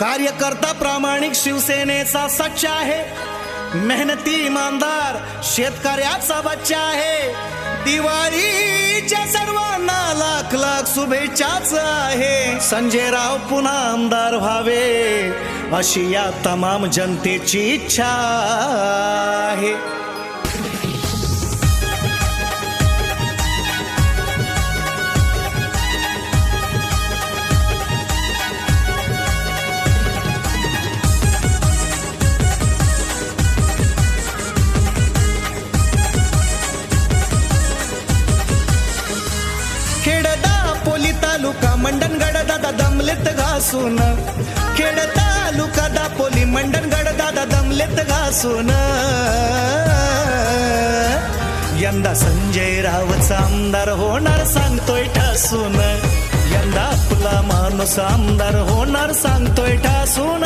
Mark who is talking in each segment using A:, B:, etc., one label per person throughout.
A: कार्यकर्ता प्रामाणिक शिवसेनेचा सच्चा आहे. मेहनती इमानदार शेतकऱ्याचा बच्चा आहे. दिवाळीच्या सर्वांना लाख लाख शुभेच्छाच आहे. संजय राव पुन्हा आमदार व्हावे अशी या तमाम जनतेची इच्छा. तालुका मंडणगड दादा दमलेत घासून. खेड तालुका दापोली मंडनगड दादा दमलेत घासून. यंदा संजय रावचा आमदार होणार सांगतोय ठासून. यंदा आपला माणूस आमदार होणार सांगतोय ठासून.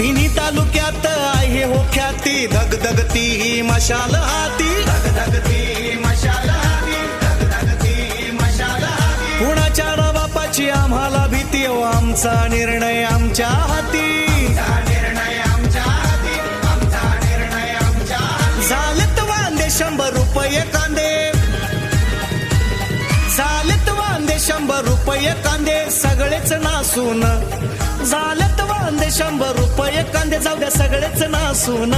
A: तिन्ही तालुक्यात आहे हो ख्याती. धगधगती ही मशाल हाती.
B: धगधगती मशाल हाती. मशाल हाती.
A: कुणाच्या बापाची आम्हाला भीती हो आमचा निर्णय आमच्या हाती. झालेत वांदे शंभर रुपये कांदे. झालेत वांदे शंभर रुपये कांदे. सगळेच नासून झालेत शंभर रुपये कांदे जाऊ द्या सगळेच नासून.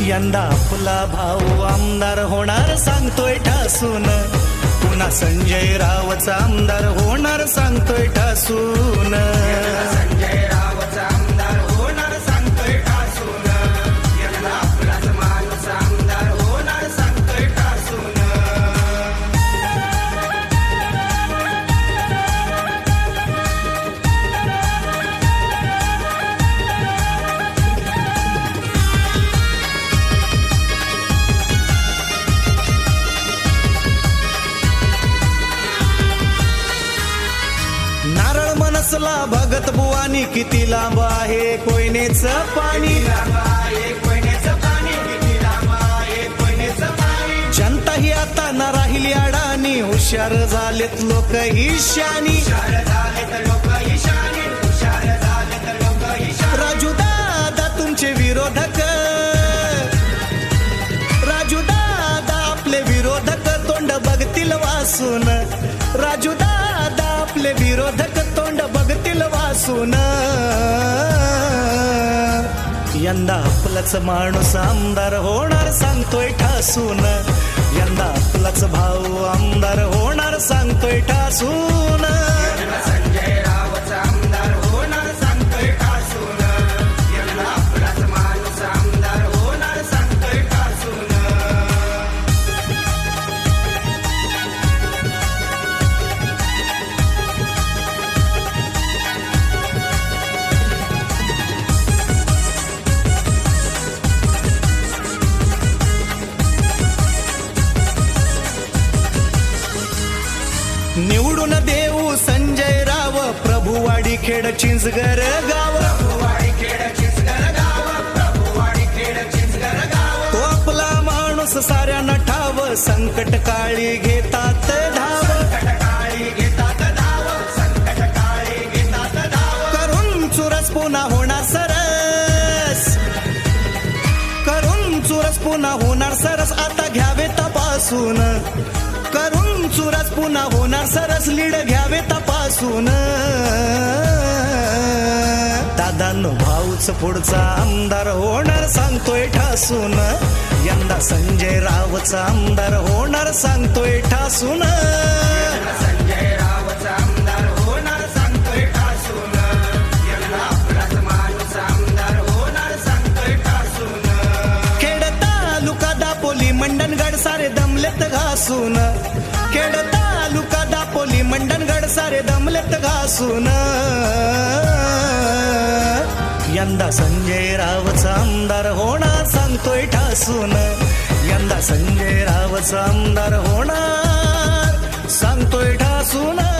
A: यंदा आपला भाऊ आमदार होणार सांगतोय ठासून. पुन्हा संजय रावचा आमदार होणार सांगतोय ठासून.
B: संजय रावचा
A: मनसला भगत बुवानी किती लांब आहे? कोयनेच पाणी. जनता ही आता न राहिली अडाणी. हुशार झालेत लोक ही शानी राजू दादा तुमचे विरोधक. राजू दादा आपले विरोधक तोंड बघतील वासून. राजू दादा आपले विरोध बघतील यंदा आपलाच माणूस आमदार होणार सांगतोय ठासून. यंदा आपलाच भाऊ आमदार होणार सांगतोय ठासून. निवडून देऊ संजय राव प्रभुवाडी खेड चिंचगर गाव.
B: खेड चिंचगर गाव
A: तो आपला माणूस साऱ्यांना ठाव संकट काळी
B: संकटकाळी घेतात घेतात धाव.
A: करून चुरस पुन्हा होणार सरस. करून चुरस पुन्हा होणार सरस. आता घ्यावे तपासून. करून चुरस पुन्हा होणार सरस लीड घ्यावे तपासून. दादानो भाऊच पुढचा आमदार होणार सांगतोय ठासून. यंदा संजय रावचा आमदार होणार सांगतोय ठासून
B: संजय आमदार होणार सांगतोय ठासून.
A: खेड तालुका दापोली मंडणगड सारे दमलेत घासून. खेड तालुका दापोली मंडणगड सारे दमलेत घासून. यंदा संजय रावचा आमदार होणार सांगतोय ठासून. यंदा संजय रावचा आमदार होणार सांगतोय ठासून.